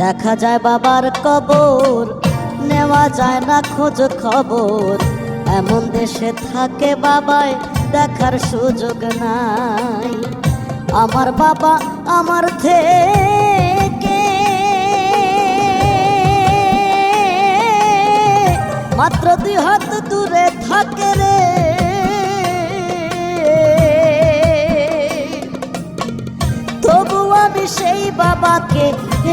দেখা যায় বাবার কবর, নেওয়া যায় না খোঁজ খবর। এমন দেশে থাকে বাবায় দেখার সুযোগ নাই। আমার বাবা আমার থেকে। মাত্র দুই হাত দূরে থাকে রে।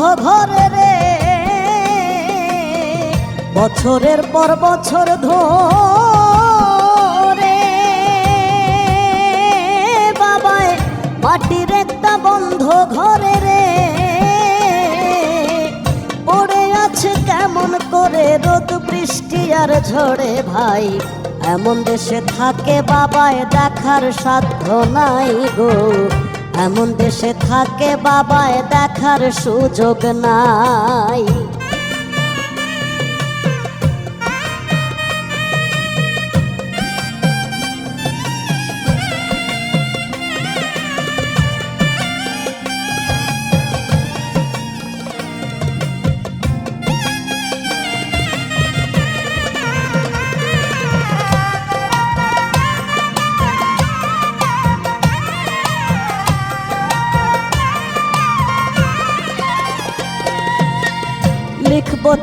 ঘরে রে। বছরের পর বছর ধরে বাবায় মাটির একটা বন্ধ ঘরে রে। পড়ে আছে কেমন করে রোদ, বৃষ্টি আর ঝড়ে ভাই। এমন দেশে থাকে বাবায় দেখার সাধ্য নাই গো। এমন দেশে থাকে বাবায় দেখার সুযোগ নাই।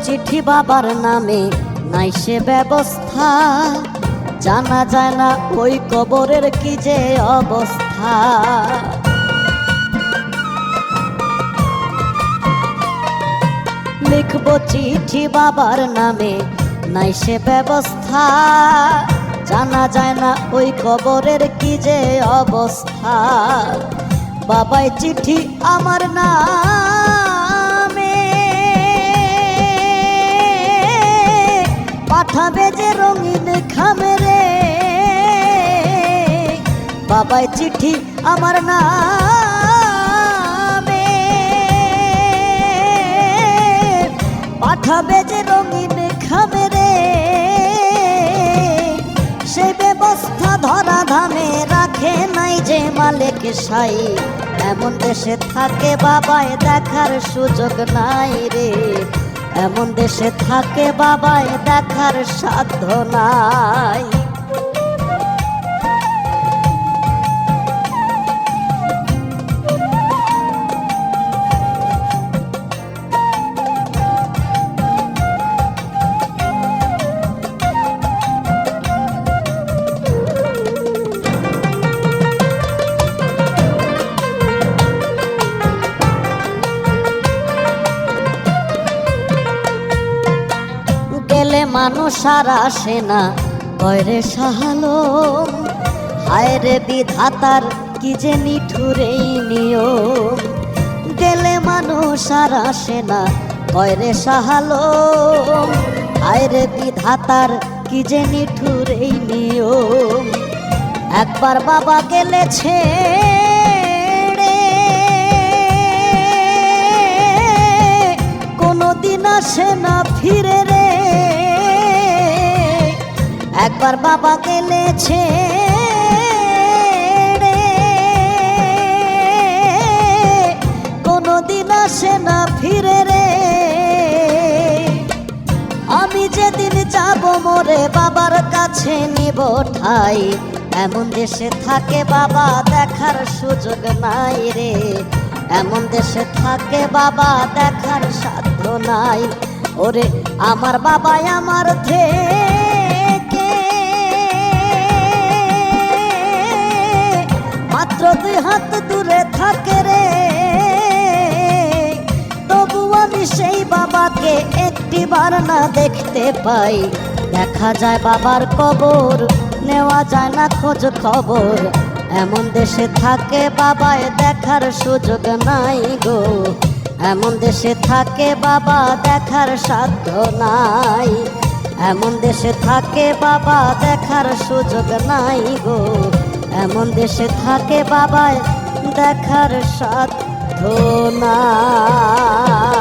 চিঠি বাবার নামে নাই সে ব্যবস্থা। জানা যায় না ওই কবরের কি যে অবস্থা। লিখব চিঠি বাবার নামে নাই সে ব্যবস্থা। জানা যায় না ওই কবরের কি যে অবস্থা। বাবাই চিঠি আমার নামে। পাঠাবে যে রঙিন খামে রে। বাবাই চিঠি আমার নামে। পাঠাবে যে রঙিন খামে রে। সেই ব্যবস্থা ধরা ধামে রাখে নাই যে মালিক সাই। এমন দেশে থাকে বাবায় দেখার সুযোগ নাই রে। এমন দেশে থাকে বাবায় দেখার সাধ্য নাই। মানুষ আর আসে না কয়রে সাহালো হায় রে বিধাতার কি যে নিঠুরে নিয়ম? গেলে মানুষ আর আসে না কয়রে সাহালো হায় রে বিধাতার কি যে নিঠুরে নিয়ম? একবার বাবা গেলেছে কোনদিন আসে না। একবার বাবা গেলেছে কোনোদিন আসে না ফিরে রে। আমি যেদিন যাব মোরে বাবার কাছে নিব ঠাই। এমন দেশে থাকে বাবা, দেখার সুযোগ নাই রে। এমন দেশে থাকে বাবা, দেখার সাধ্য নাই। ওরে, আমার বাবা আমার থে দুই হাত দূরে থাকে রে, তবু আমি সেই বাবাকে একটি বার না দেখতে পাই। দেখা যায় বাবার কবর, নেওয়া যায় না খোঁজ খবর। এমন দেশে থাকে বাবায় দেখার সুযোগ নাই গো। এমন দেশে থাকে বাবা দেখার সাধ্য নাই। এমন দেশে থাকে বাবা দেখার সুযোগ নাই গো। এমন দেশে থাকে বাবায় দেখার সাধ্য নাই।